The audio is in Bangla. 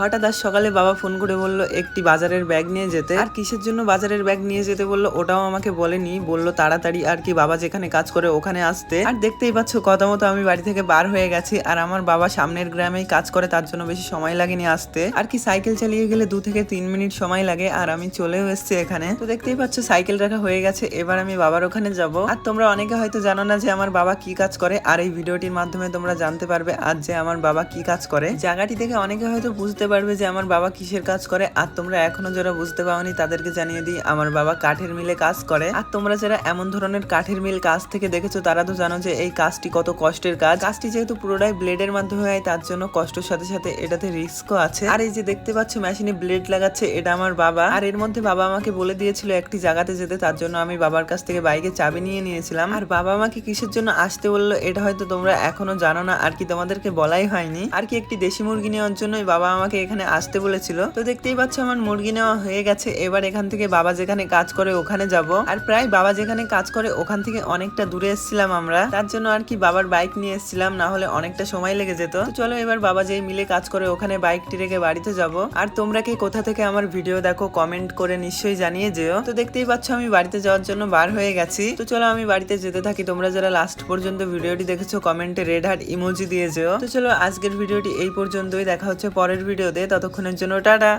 হঠাৎ আজ সকালে বাবা ফোন করে বলল, একটি বাজারের ব্যাগ নিয়ে যেতে। আর কিসের জন্য বাজারের ব্যাগ নিয়ে যেতে? বলল, ওটাও আমাকে বলেনি। বলল, তাড়াতাড়ি, আর কি, বাবা যেখানে কাজ করে ওখানে আসতে। আর দেখতেই পাচ্ছ, কথা মতো আমি বাড়ি থেকে বার হয়ে গেছি, আর আমার বাবা সামনের গ্রামেই কাজ করে, তার জন্য বেশি সময় লাগেনি আসতে। আর কি, সাইকেল চালিয়ে গেলে দু থেকে তিন মিনিট সময় লাগে, আর আমি চলেও এসেছি এখানে। তো দেখতেই পাচ্ছ, সাইকেল রাখা হয়ে গেছে, এবার আমি বাবার ওখানে যাব। আর তোমরা অনেকে হয়তো জানো না যে, আমার বাবা কি কাজ করে, আর এই ভিডিওটির মাধ্যমে তোমরা জানতে পারবে আজ যে, আমার বাবা কি কাজ করে। জায়গাটি থেকে অনেকে হয়তো বুঝতে পারবে যে আমার বাবা কিসের কাজ করে? আর তোমরা এখনও যারা বুঝতে পাওনি তাদেরকে জানিয়ে দিই, আমার বাবা কাঠের মিলে কাজ করে। আর তোমরা যারা এমন ধরনের কাঠের মিল কাজ থেকে দেখেছ, তারা তো জানো যে এই কাজটি কত কষ্টের কাজ। কাজটি যেহেতু পুরোটাই ব্লেডের মাধ্যমে হয়, তার জন্য কষ্টের সাথে সাথে এটাতে রিস্কও আছে। আর এই যে দেখতে পাচ্ছ, মেশিনে ব্লেড লাগাচ্ছে, এটা আমার বাবা। আর এর মধ্যে বাবা আমাকে বলে দিয়েছিল একটি জায়গাতে যেতে, তার জন্য আমি বাবার কাছ থেকে বাইকে চাবি নিয়ে নিয়েছিলাম। আর বাবা আমাকে কিসের জন্য আসতে বলল, এটা হয়তো তোমরা এখনও জানো না, আর কি তোমাদেরকে বলাই হয়নি। আর কি একটি দেশি মুরগি নেওয়ার জন্যই বাবা আমাকে এখানে আসতে বলেছিল। তো দেখতেই পাচ্ছ আমার মুরগি নেওয়া হয়ে গেছে। এবার এখান থেকে বাবা যেখানে কাজ করে ওখানে যাব। আর প্রায় বাবা যেখানে কাজ করে ওখান থেকে অনেকটা দূরে এসেছিলাম আমরা। তার জন্য আর কি বাবার বাইক নিয়ে এসেছিলাম, না হলে অনেকটা সময় লেগে যেত। চলো এবার বাবা যেই মিলে কাজ করে ওখানে বাইকটি রেখে বাড়িতে যাব। আর তোমরা কে কোথা থেকে আমার ভিডিও দেখো কমেন্ট করে নিশ্চয়ই জানিয়ে যেও। তো দেখতেই পাচ্ছ আমি বাড়িতে যাওয়ার জন্য বার হয়ে গেছি। তো চলো আমি বাড়িতে যেতে থাকি। তোমরা যারা লাস্ট পর্যন্ত ভিডিওটি দেখেছ কমেন্টে রেড হার্ট ইমোজি দিয়ে যেও। তো চলো আজকের ভিডিওটি এই পর্যন্তই। দেখা হচ্ছে পরের ভিডিওতে ততক্ষণের জন্য টাটা।